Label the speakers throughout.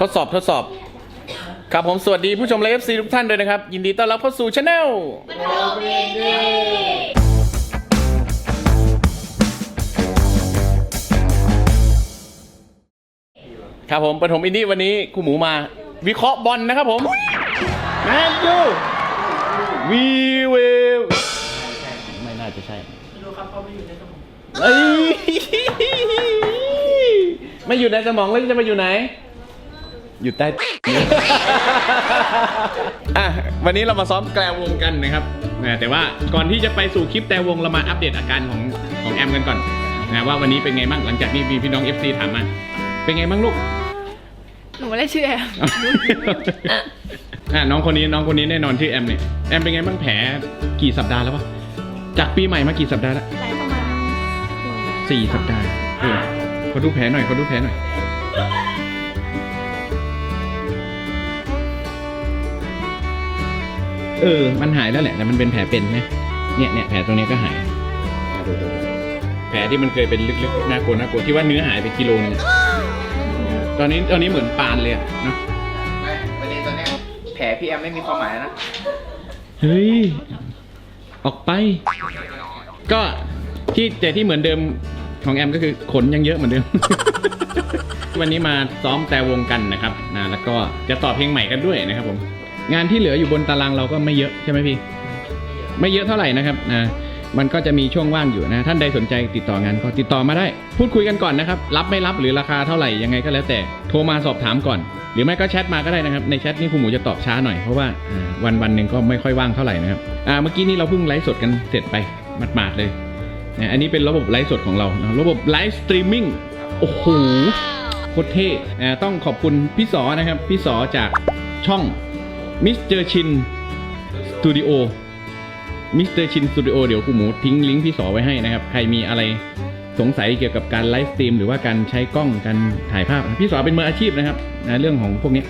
Speaker 1: ทดสอบทดสอบ ครับผมสวัสดีผู้ชมและเอฟซีทุกท่านด้วยนะครับ ยินดีต้อนรับเข้าสู่ช anel ครับผมปฐมอินดี้วันนี้ครูหมูมาวิเคราะห์บอลนะครับผมแมนยูวีเวลไม่น่าจะใช่ไม่รู้ครับเพราะไม่อยู่ในสมองไม่อยู่ในสมองแล้วจะมาอยู่ไหน อยู่ใต้ อะวันนี้เรามาซ้อมแกลวงกันนะครับนะแต่ว่าก่อนที่จะไปสู่คลิปแต่วงเรามาอัปเดตอาการของของแอมกันก่อนนะว่าวันนี้เป็นไงบ้างหลังจากที่มีพี่น้อง FC ถามมา เป็นไงบ้างลูก
Speaker 2: หนูไม่ได้ชื่อแอม
Speaker 1: อะน้องคนนี้น้องคนนี้แน่นอนชื่อแอมเนี่ยแอมเป็นไงบ้างแผลกี่สัปดาห์แล้ววะจากปีใหม่มากี่สัปดาห์แล้ว
Speaker 2: ไลฟ์ประมาณ
Speaker 1: สี่สัปดาห์เออขอดูแผลหน่อยขอดูแผลหน่อย เออ มันหายแล้วแหละ แต่มันเป็นแผลเป็นนะเนี่ยเนี่ยแผลตรงนี้ก็หายอะดูดูดูแผลที่มันเคยเป็นลึกๆน่ากลัวน่ากลัวที่ว่าเนื้อหายไปกิโลนึงตอนนี้ตอนนี้เหมือนปานเลยอะเนาะ
Speaker 3: ไม่วันนี้ตอนเนี้ยแผลพี่แอมไม่มีความหมายแล้วนะ
Speaker 1: เฮ้ย ออกไป ก็ที่แต่ที่เหมือนเดิมของแอมก็คือขนยังเยอะเหมือนเดิม วันนี้มาซ้อมแต่วงกันนะครับนะแล้วก็จะต่อเพลงใหม่กันด้วยนะครับผม งานที่เหลืออยู่บนตารางเราก็ไม่เยอะใช่ไหมพี่ ไม่เยอะเท่าไหร่นะครับนะมันก็จะมีช่วงว่างอยู่นะ ท่านใดสนใจติดต่องานก็ติดต่อมาได้ พูดคุยกันก่อนนะครับ รับไม่รับหรือราคาเท่าไหร่ยังไงก็แล้วแต่ โทรมาสอบถามก่อน หรือไม่ก็แชทมาก็ได้นะครับ ในแชทนี่คุณหมูจะตอบช้าหน่อย เพราะว่าวันวันหนึ่งก็ไม่ค่อยว่างเท่าไหร่นะครับอ่าเมื่อกี้นี้เราเพิ่งไลฟ์สดกันเสร็จไปหมาดๆเลยนะอันนี้เป็นระบบไลฟ์สดของเรา ระบบไลฟ์สตรีมมิ่ง โอ้โห โคตรเท่อ่าต้องขอบคุณพี่สอนะครับ พี่สอจากช่อง มิสเตอร์ชินสตูดิโอมิสเตอร์ชินสตูดิโอเดี๋ยวครูหมูทิ้งลิงก์พี่สอไว้ให้นะครับ ใครมีอะไรสงสัยเกี่ยวกับการไลฟ์สตรีมหรือว่าการใช้กล้องการถ่ายภาพ พี่สอเป็นมืออาชีพนะครับนะเรื่องของพวกนี้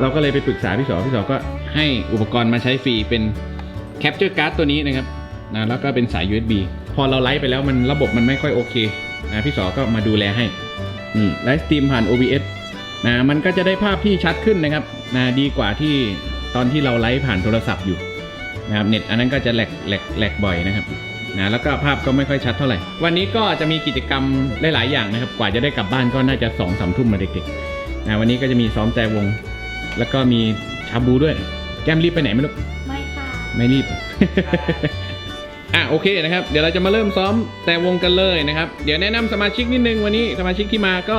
Speaker 1: เราก็เลยไปปรึกษาพี่สอพี่สอก็ให้อุปกรณ์มาใช้ฟรีเป็นแคปเจอร์การ์ดตัวนี้นะครับนะแล้วก็เป็นสาย USB พอเราไลฟ์ไปแล้วมันระบบมันไม่ค่อยโอเคนะพี่สอก็มาดูแลให้นี่ไลฟ์สตรีมผ่าน OBS นะมันก็จะได้ภาพที่ชัดขึ้นนะครับนะดีกว่าที่ ตอนที่เราไลฟ์ผ่านโทรศัพท์อยู่นะครับเน็ตอันนั้นก็จะแหลกแหลกแหลกบ่อยนะครับนะแล้วก็ภาพก็ไม่ค่อยชัดเท่าไหร่ วันนี้ก็จะมีกิจกรรมหลาย ๆ อย่างนะครับ กว่าจะได้กลับบ้านก็น่าจะสองสามทุ่มมาเด็กๆนะวันนี้ก็จะมีซ้อมแต่วง แล้วก็มีชาบูด้วย แก้มรีบไปไหนไม่รู้
Speaker 2: ไม่ค่ะ
Speaker 1: ไม่รีบอะโอเคนะครับ เดี๋ยวเราจะมาเริ่มซ้อมแต่วงกันเลยนะครับ เดี๋ยวแนะนำสมาชิกนิดนึงวันนี้สมาชิกที่มาก็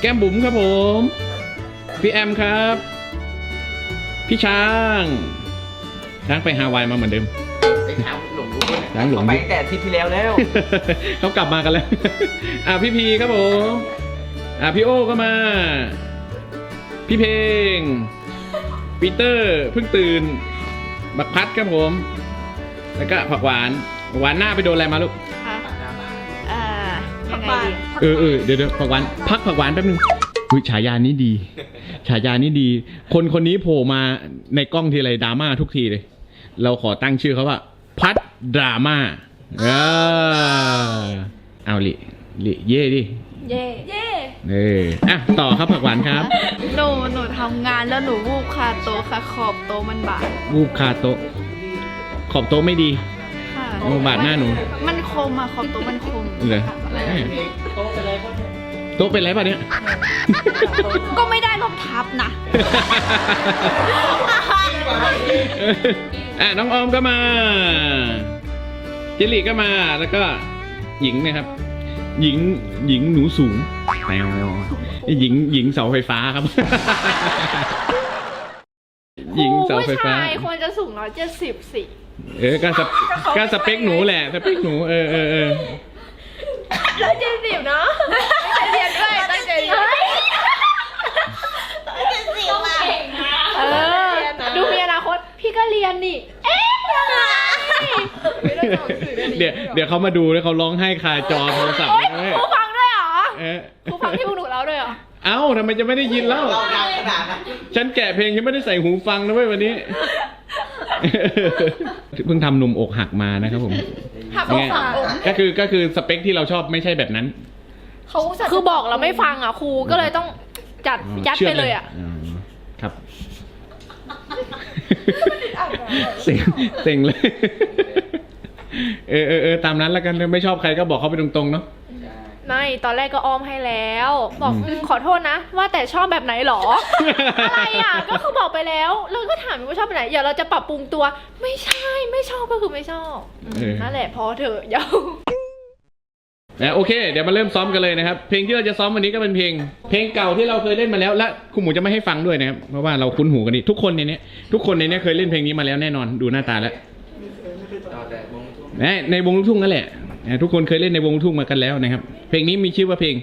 Speaker 1: แก้มบุ๋มครับผม พี่แอมครับ พี่ช้าง ช้างไปฮาวายมาเหมือนเดิม
Speaker 3: ไอ้ช้างหลงรู้เนี่ย
Speaker 1: ช้างหลงรู้
Speaker 3: ไปตั้งแต่อาทิตย์ที่แล้วแล้ว
Speaker 1: เขากลับมากันแล้ว อะพี่พีครับผม อะพี่โอ้ก็มา พี่เพลง ปีเตอร์เพิ่งตื่น บักพัดครับผม แล้วก็ผักหวานผักหวานหน้าไปโดนอะไรมาลูก
Speaker 2: ค่ะอ่ายังไงดี
Speaker 1: เออเออเดี๋ยวเดี๋ยวผักหวานพักผักหวานแป๊บนึงอุ้ยฉายานี้ดี ฉายานี้ดี คนคนนี้โผล่มาในกล้องทีไรดราม่าทุกทีเลย เราขอตั้งชื่อเขาว่า พัดดราม่าเออเอาลิลิเย่ดิ
Speaker 2: เย่เย่
Speaker 1: เอออะต่อครับผักหวานครับ
Speaker 2: หนูหนูทำงานแล้วหนูวูบคาโต๊ะค่ะ ขอบโต๊ะมันบาด
Speaker 1: วูบคาโต๊ะ ขอบโต๊ะไม่ดี
Speaker 2: ค่ะ
Speaker 1: โอ้บาดหน้าหนู
Speaker 2: มันคมอะขอบโต๊ะมันคม
Speaker 1: เหรอ
Speaker 3: โต๊ะอะไรก็
Speaker 1: โต๊ะเป็นไรป่ะเนี่ย
Speaker 2: ก็ไม่ได้ลบทับนะ
Speaker 1: อะน้องออมก็มาเจลลี่ก็มา แล้วก็หญิงนะครับ หญิงหญิงหนูสูงแมวหญิงหญิงเสาไฟฟ้าครับ หญิงเสาไฟฟ้า
Speaker 2: ผู้ชายควรจะสูงร้อยเจ็ดสิบสิ
Speaker 1: เออก็สเปก็สเปคหนูแหละสเปคหนูเออเออเออ
Speaker 2: ร้อยเจ็ดสิบเนาะตั้งใจเรียน ด้วยตั้งใจเรียนเออ ดูมีอนาคต พี่ก็เรียนนี่ เอ๊ะไม่ได้ออกสื่อด้วยนี่
Speaker 1: เดี๋ยวเดี๋ยวเขามาดูแล้วเขาร้องไห้คาจอโทรศัพท์
Speaker 2: โอ๊ย
Speaker 1: เลย
Speaker 2: ครูฟังด้วยเหรอ
Speaker 1: เออ
Speaker 2: ครูฟังที่พวกหนูเล่าด้วยเหรอ
Speaker 1: เอ้าทำไมจะไม่ได้ยินแล้ว
Speaker 3: เราดังขนาดนั้น
Speaker 1: ฉันแกะเพลงยังไม่ได้ใส่หูฟังนะเว้ยวันนี้ เพิ่งทำหนุ่มอกหักมานะครับผม
Speaker 2: หักอกหักอก
Speaker 1: ก็คือก็คือสเปคที่เราชอบไม่ใช่แบบนั้น
Speaker 2: เขาคือบอกเราไม่ฟังอะครูก็เลยต้องจัดยัดไปเลยอะา
Speaker 1: ครับ เซ็งเซ็งเลย เออเออเออตามนั้นแล้วกันไม่ชอบใครก็บอกเขาไปตรงๆเนาะ
Speaker 2: ไม่ตอนแรกก็อ้อมให้แล้ว บอก
Speaker 1: อืม
Speaker 2: อืมขอโทษนะ ว่าแต่ชอบแบบไหนหรอ อะไรอะ ก็คือบอกไปแล้วแล้วก็ถามว่าชอบแบบไหนเดี๋ยวเราจะปรับปรุงตัว ไม่ใช่ไม่ชอบก็คือไม่ชอบอืมนั่นแหละพอเถอะยาว
Speaker 1: นะโอเค เดี๋ยวมาเริ่มซ้อมกันเลยนะครับ เพลงที่เราจะซ้อมวันนี้ก็เป็นเพลง เพลงเก่าที่เราเคยเล่นมาแล้ว และคุณหมูจะไม่ให้ฟังด้วยนะครับ เพราะว่าเราคุ้นหูกันดีทุกคนในเนี้ยทุกคนในเนี้ยเคยเล่นเพลงนี้มาแล้วแน่นอนดูหน้าตาแล้ว
Speaker 3: ต่อแต่วงทุ่ง
Speaker 1: นะในวงลูกทุ่งนั่นแหละนะทุกคนเคยเล่นในวงลูกทุ่งมากันแล้วนะครับ เพลงนี้มีชื่อว่าเพลง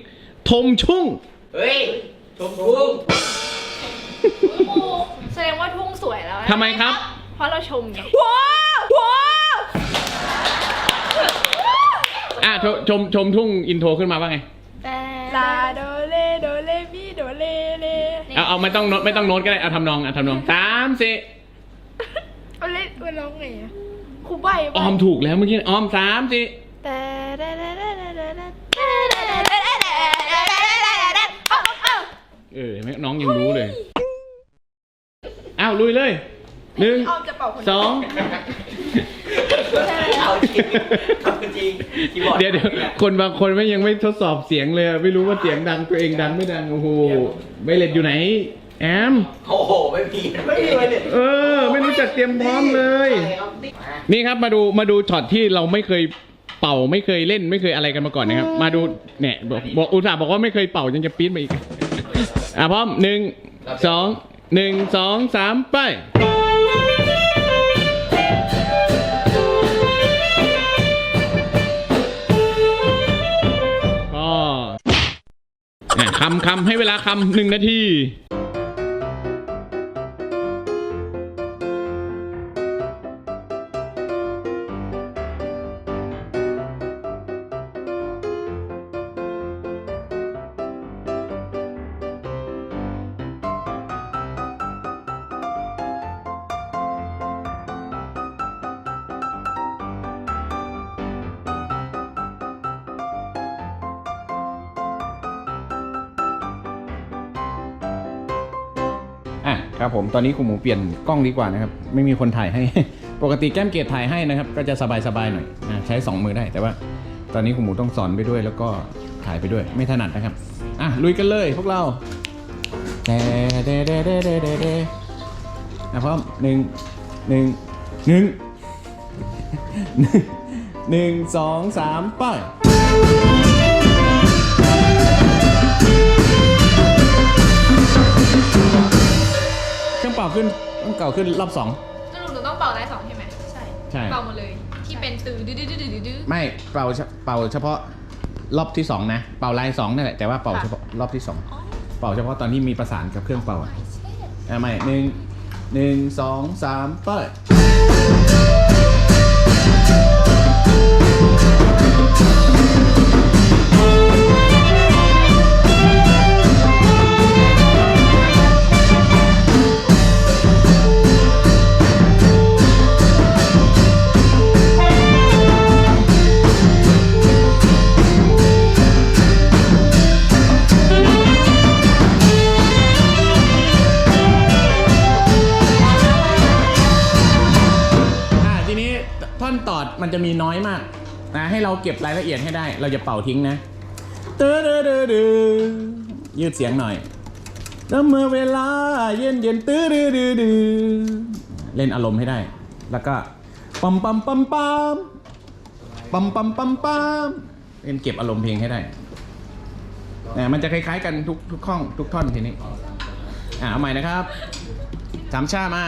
Speaker 1: ทมชุ่ง
Speaker 3: เฮ้ยชมทุ่ง
Speaker 2: แสดงว่าทุ่งสวยแล้วนะ
Speaker 1: ทำไมครับ
Speaker 2: เพราะเราชมไงว้า
Speaker 1: อะชมชมชมทุ่งอินโทรขึ้นมาว่าไง
Speaker 2: ลาโดเลโดเลมีโดเลเล
Speaker 1: เอาเอาไม่ต้องโน้ตไม่ต้องโน้ตก็ได้เอาทำนองเอาทำนองสามสี่
Speaker 2: เอาเล่นมันร้องไงอะครูใบ
Speaker 1: ออมถูกแล้วเมื่อกี้ออมสามสี่
Speaker 2: แต่
Speaker 1: เออเห็นไหมน้องยังรู้เลย อ้าวลุยเลยหนึ่ง
Speaker 2: ออมจะเป่าคน
Speaker 1: สอง
Speaker 3: เอาจริงเอาจริงคีย์บอร์ด
Speaker 1: เดี๋ยวเดี๋ยวคนบางคนไม่ยังไม่ทดสอบเสียงเลยอะไม่รู้ว่าเสียงดังตัวเองดังไม่ดังโอ้โหไวเลตอยู่ไหน แอม
Speaker 3: โอ้โหไม่มีไม่มีเลยเนี่ย
Speaker 1: เออ ไม่รู้จักเตรียมพร้อมเลย นี่ครับมาดูมาดูช็อตที่เราไม่เคยเป่าไม่เคยเล่นไม่เคยอะไรกันมาก่อนนะครับ มาดูเนี่ยบอกบอกอุตส่าห์บอกว่าไม่เคยเป่ายังจะปี๊ดมาอีก อะพร้อมหนึ่งสองหนึ่งสองสามไป คำคำให้เวลาคำหนึ่งนาที ครับผมตอนนี้คุณหมูเปลี่ยนกล้องดีกว่านะครับไม่มีคนถ่ายให้ ปกติแก้มเกตถ่ายให้นะครับ ก็จะสบายๆหน่อยอะใช้ 2 มือได้แต่ว่า ตอนนี้คุณหมูต้องสอนไปด้วย แล้วก็ถ่ายไปด้วยไม่ถนัดนะครับอะลุยกันเลยพวกเราเดเดเดเดเดเดเดอะพร้อมหนึ่งหนึ่งหนึ่งหนึ่งสองสามไปเครื่องเป่าขึ้นต้องเก่าขึ้นรอบสอง
Speaker 2: สรุปหนูต้องเป่าได้สองใช่ไหมใช่
Speaker 1: ใช่
Speaker 2: เป่าหมดเลย ที่เป็นตื้อดื้อดื้อดื้อดื้อดื้อ
Speaker 1: ไม่เป่าเฉเป่าเฉพาะรอบที่สองนะเป่าลายสองนั่นแหละแต่ว่าเป่าเฉพาะรอบที่สองเป่าเฉพาะตอนที่มีประสานกับเครื่องเป่าอะอะไม่หนึ่งหนึ่งสองสามเปิด จะมีน้อยมากนะให้เราเก็บรายละเอียดให้ได้ เราจะเป่าทิ้งนะเดอเดอเดอเดอยืดเสียงหน่อยแล้วเมื่อเวลาเย็นเย็นตื้อดือดือดือเล่นอารมณ์ให้ได้ แล้วก็ปั๊มปั๊มปั๊มปั๊มปั๊มปั๊มปั๊มปัมเล่นเก็บอารมณ์เพลงให้ได้นะมันจะคล้ายๆกันทุกทุกข้องทุกท่อนทีนี้อ่าเอาใหม่นะครับสามชามา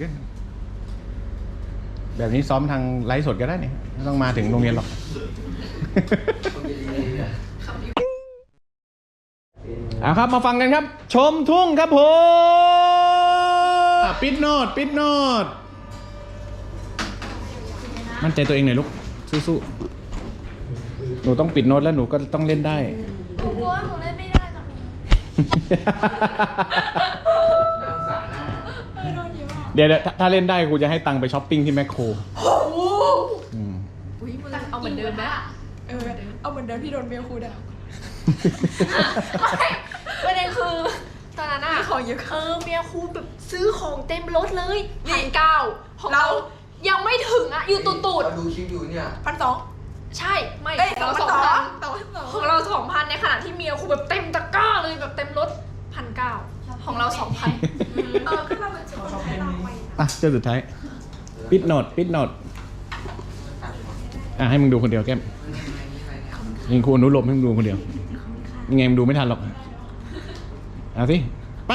Speaker 1: ขึ้น แบบนี้ซ้อมทางไลฟ์สดก็ได้เนี่ยไม่ต้องมาถึงโรงเรียนหรอกเอาครับมาฟังกันครับ ชมทุ่งครับผมปิดโนดปิดโนดมั่นใจตัวเองหน่อยลูกสู้ๆหนูต้องปิดโน้ตแล้วหนูก็ต้องเล่นได้
Speaker 2: หนูกลัวหนูเล่นไม่ได้จ้ะ
Speaker 1: เดี๋ยวเดี๋ยวถ้าถ้าเล่นได้กูจะให้ตังค์ไปช้อปปิ้งที่แมคโครอืม
Speaker 2: อุ้ยมึงเอาเหมือนเดิมนะ
Speaker 4: เออเอาเหมือนเดิมที่โดนเมียครูด่า
Speaker 2: ประเด็นคือตอนนั้นอะ
Speaker 4: ของเยอะ
Speaker 2: เออเมียครูแบบซื้อของเต็มรถเลยพันเก้าของเรายังไม่ถึงอะอยู่ตูดตูด
Speaker 3: เราดูคลิปอยู่เนี่ย
Speaker 4: พันสอง
Speaker 2: ๆใช่ไม่
Speaker 4: เอ้ย
Speaker 2: ของ
Speaker 4: ส
Speaker 2: เรา
Speaker 4: อง
Speaker 2: ส
Speaker 4: พั
Speaker 2: อง
Speaker 4: น
Speaker 2: พัน
Speaker 4: สองพันสอง
Speaker 2: ของเราสองพันในขณะที่เมียครูแบบเต็มตะกร้าเลยแบบเต็มรถพันเก้าของเราสองพัน
Speaker 4: เออก็เราเป็น
Speaker 1: อะเจ้าสุดท้าย ปิดโนดปิดโนดอะให้มึงดูคนเดียวแก้มยิงครูอนุโลมให้มึงดูคนเดียวยังไงมึงดูไม่ทันหรอก เอาสิ ไป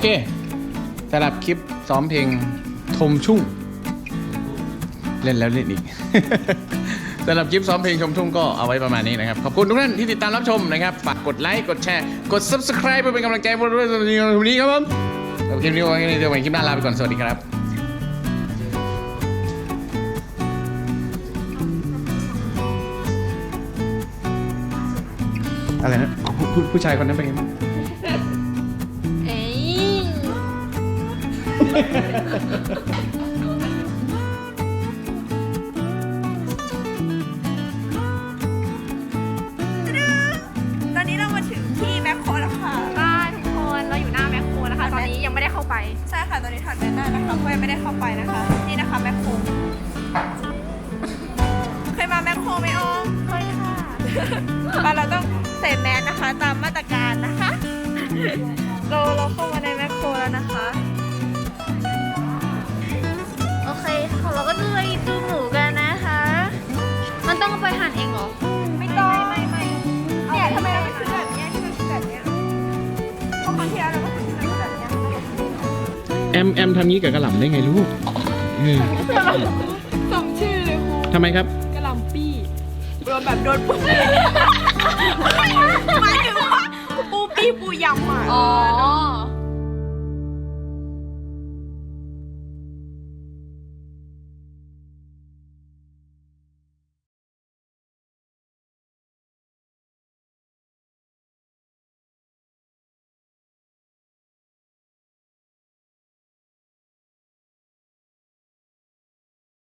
Speaker 1: เคสำหรับคลิปซ้อมเพลงทมชุ่ง เล่นแล้วเล่นอีกสำหรับคลิปซ้อมเพลงชมทุ่งก็เอาไว้ประมาณนี้นะครับ ขอบคุณทุกท่านที่ติดตามรับชมนะครับ ฝากกดไลค์ กดแชร์ กด subscribe เพื่อเป็นกำลังใจพวกเราด้วยสำหรับวันนี้ครับผมคลิปนี้ไว้แค่นี้เดี๋ยวไปคลิปหน้าลาไปก่อน สวัสดีครับอะไรนะผู้ผู้ผู้ชายคนนั้นเป็นไงบ้าง
Speaker 4: ตอนนี้เรามาถึงที่แมคโครแล้วค่ะ
Speaker 2: บ้านทุกคนเราอยู่หน้าแมคโครนะคะ ตอนนี้ยังไม่ได้เข้าไป
Speaker 4: ใช่ค่ะตอนนี้ถอดแมสได้นะคะเพราะยังไม่ได้เข้าไปนะคะ นี่นะคะแมคโครเคยมาแมคโครไหมออม
Speaker 2: เคยค่ะ
Speaker 4: บ้านเราต้องใส่แมสนะคะ ตามมาตรการนะคะ เราเราเข้ามาใน แอ
Speaker 2: ม
Speaker 4: แอ
Speaker 1: มทำงี้กับกระหล่ำได้ไงลูก
Speaker 5: สมชื่อเลยครู
Speaker 1: ทำไมครับ
Speaker 5: กระหล่ำปี้โดนแบบโดนปูห
Speaker 2: มายถึงว
Speaker 5: ่าปูปี้ปูยำอะอ๋อ